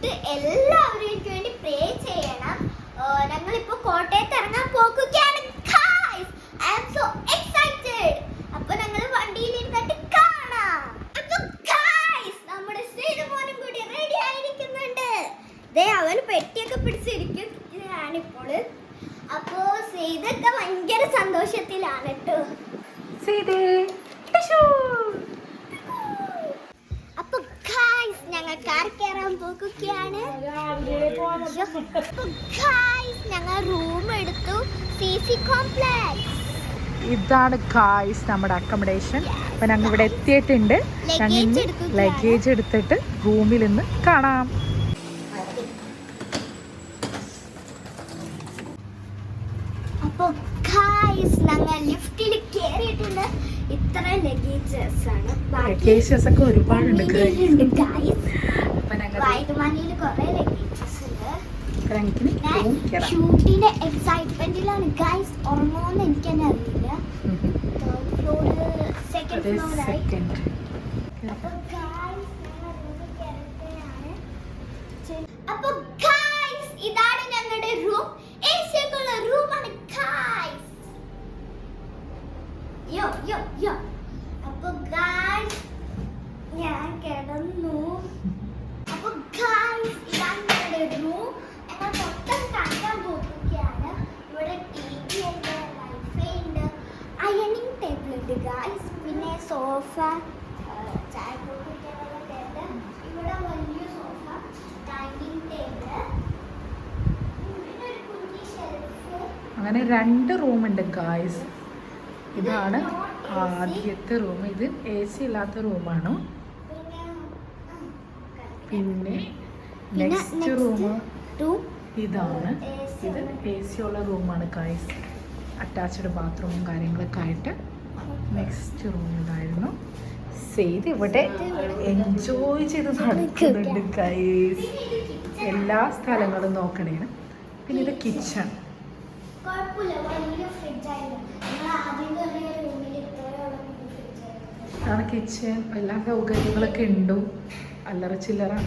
Shoot എല്ലാവരും എനിക്ക് വേണ്ടി പ്രേ ചെയ്യണം. ഞങ്ങളിപ്പോ കോട്ടയത്ത് ഇറങ്ങാൻ പോകുകയാണ്. ഐ ആം സോ എക്സൈറ്റഡ് അപ്പൊ ഞങ്ങൾ വണ്ടിയിൽ ഇരുന്നിട്ട് കാണാം. നമ്മുടെ സേതുമോനും കൂടി റെഡി ദേ അവൻ പെട്ടിയൊക്കെ പിടിച്ചിരിക്കുകയാണിപ്പോൾ അപ്പോ സീതൊക്കെ ഭയങ്കര സന്തോഷത്തിലാണ് കേട്ടോ സീതേ കയറാൻ പോകുകയാണ് ഞങ്ങൾ റൂം എടുത്തു. സി സി കോംപ്ലക്സ് ഇതാണ് കായ്സ് നമ്മുടെ അക്കോമഡേഷൻ അപ്പൊ ഞങ്ങൾ ഇവിടെ എത്തിയിട്ടുണ്ട്. ഞങ്ങൾ Luggage ലഗേജ് എടുത്തിട്ട് റൂമിൽ നിന്ന് കാണാം. അപ്പോൾ ഞങ്ങൾ ലിഫ്റ്റിൽ കയറിയിട്ടുണ്ട് ഇത്ര ലഗേജസ് ആണ്. ലഗേജസ് ഒക്കെ ഒരുപാടുണ്ട് ഷൂട്ടിന്റെ എക്സൈറ്റ്മെന്റിലാണ് ഗൈസ് ഉറങ്ങുമെന്ന് എനിക്ക് തന്നെ അറിയില്ല സെക്കൻഡ് ഫ്ലോറായി അപ്പൊ guys, ഇതാണ് ഞങ്ങളുടെ റൂം ഏഷ്യക്കുള്ള റൂമാണ് ഗൈസ് യോ യോ യോ. അപ്പൊ ഗൈസ് ഞാൻ കിടന്നു അപ്പൊ ഗായ്സ് ഇതാണ് ഞങ്ങളുടെ റൂം ഞങ്ങൾ മൊത്തം കണ്ടാൻ പോകുകയാണ് ഇവിടെ ടി വി ഉണ്ട് വൈഫൈ ഉണ്ട് അയണിങ് ടേബിൾ ഉണ്ട് ഗായ്സ് പിന്നെ സോഫ ചായ കുടിക്കാനുള്ള ടേബിൾ ഇവിടെ വലിയ സോഫ ഡൈനിങ് ടേബിൾ പിന്നെ ഒരു കുഞ്ഞി ഷെൽഫ്. അങ്ങനെ രണ്ട് റൂം ഉണ്ട് ഗായ്സ് ഇതാണ് ആദ്യത്തെ റൂം. ഇത് എ സി ഇല്ലാത്ത റൂമാണ്. പിന്നെ നെക്സ്റ്റ് റൂം ഇതാണ്. ഇത് എ സി ഉള്ള റൂമാണ് ഗായ്സ് അറ്റാച്ച്ഡ് ബാത്റൂമും കാര്യങ്ങളൊക്കെ ആയിട്ട്. നെക്സ്റ്റ് റൂം ഇതായിരുന്നു. സെയ്ത് ഇവിടെ എൻജോയ് ചെയ്ത് നടക്കുന്നുണ്ട് എല്ലാ സ്ഥലങ്ങളും നോക്കണേന്. പിന്നെ ഇത് കിച്ചൺ ആണ് കിച്ചൺ എല്ലാ സൗകര്യങ്ങളൊക്കെ ഉണ്ട്. അല്ലറ ചില്ലറ